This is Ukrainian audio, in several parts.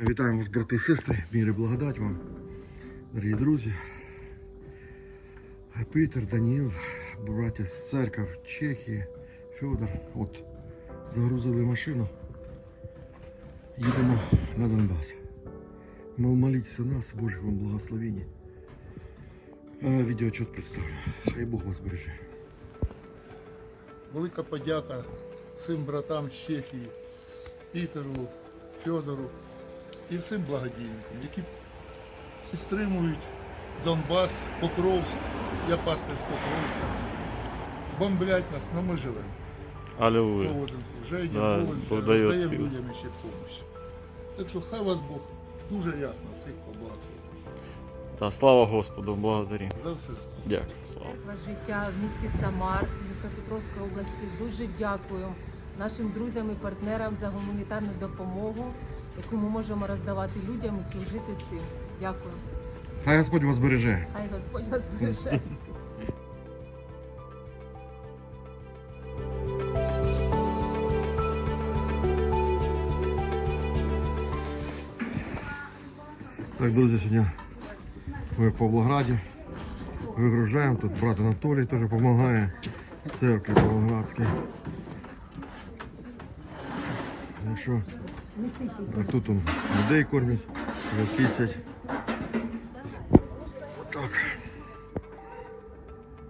Вітаємо вас, брати і сестри, мір і благодать вам, дорогі друзі. Пітер, Даніл, браття з церков, Чехії, Федор. От загрузили машину. Їдемо на Донбас. Мол, моліться нас, Божих вам благословіння. Е, Відеоотчет представлю. Хай Бог вас береже. Велика подяка цим братам з Чехії, Пітеру, Федору і всім благодійникам, які підтримують Донбас, Покровськ, я пастир з Покровська. Бомблять нас, але ми живемо. Аллилуйя. Служення, Да, молимося, Бог роздаємо людям ще допомогу. Так що хай вас Бог дуже ясно всіх поблагословить. Та слава Господу, благодарі. За все. Дякую. Слава. Життя в місті Самар Дніпропетровської області. Дуже дякую нашим друзям і партнерам за гуманітарну допомогу, яку ми можемо роздавати людям і служити цим. Дякую. Хай Господь вас береже. Хай Господь вас береже. Так, друзі, сьогодні ми в Павлограді. Вигружаємо. Тут брат Анатолій теж допомагає. Церкві Павлоградській. Так що а тут он, людей кормять, розпісять. Отак.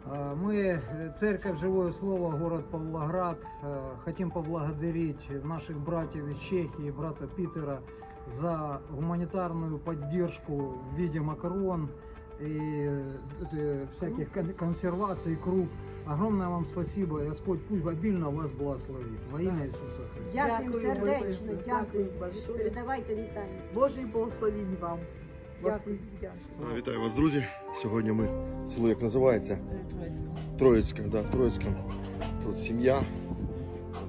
А, Мы, э, Церковь Живое Слово, город Павлоград, э, хотим поблагодарить наших братьев из Чехии, брата Питера, за гуманитарную поддержку в виде макарон и э, всяких кон- консерваций, круп. Огромное вам спасибо, Господь пусть обильно вас благословит. Во имя Иисуса Христа. Дякую сердечно, дякую. большое. Передавайте вітання. Божий благословінь вам. Дякую. Вітаю вас, друзі. Сьогодні ми село як називається? Троїцьке, да, в Троїцькому. Тут сім'я,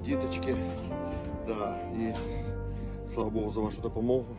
діточки. Да, і слава Богу за вашу допомогу.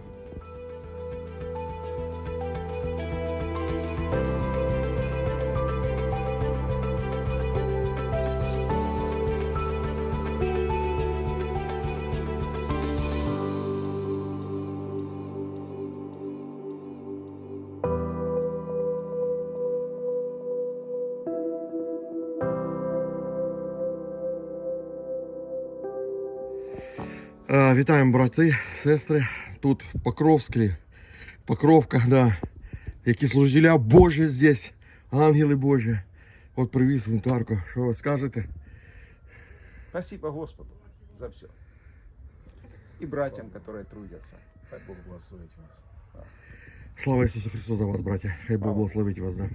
Вітаємо, брати, сестри. Тут Покровські, Покровка, да. які служителя Божі здесь, ангели Божі. От привіз вінтарку. Що ви скажете? Спасибо Господу за все. И братьям, которые трудятся. Хай Бог благословить вас. Слава Ісусу Христу за вас, браття. Хай Бог благословить вас. Да.